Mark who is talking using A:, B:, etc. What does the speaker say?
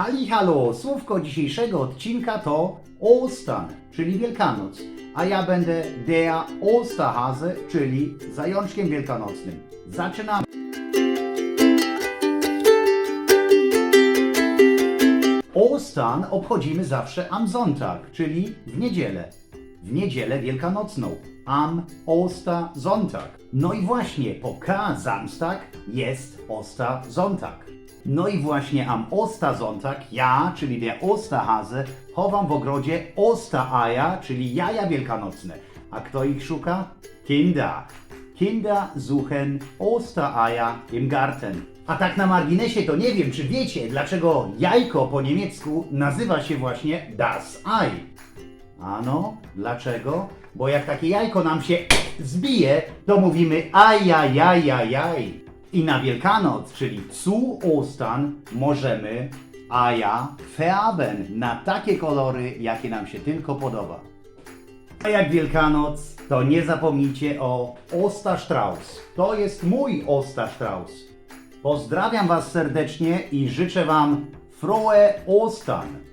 A: Halli halo, słówko dzisiejszego odcinka to Ostern, czyli Wielkanoc, a ja będę der Osterhase, czyli zajączkiem wielkanocnym. Zaczynamy! Ostern obchodzimy zawsze am Sonntag, czyli w niedzielę. W niedzielę wielkanocną. Am Ostersonntag. No i właśnie po K Samstag jest Ostersonntag. No i właśnie am Ostersonntag ja, czyli der Osterhase, chowam w ogrodzie Ostereier, czyli jaja wielkanocne. A kto ich szuka? Kinder. Kinder suchen Ostereier im Garten. A tak na marginesie to nie wiem, czy wiecie, dlaczego jajko po niemiecku nazywa się właśnie das Ei. Ano, dlaczego? Bo jak takie jajko nam się zbije, to mówimy ajajajajaj. I na Wielkanoc, czyli zu Ostern, możemy aja färben na takie kolory, jakie nam się tylko podoba. A jak Wielkanoc, to nie zapomnijcie o Osterstrauß. To jest mój Osterstrauß. Pozdrawiam Was serdecznie i życzę Wam frohe Ostern.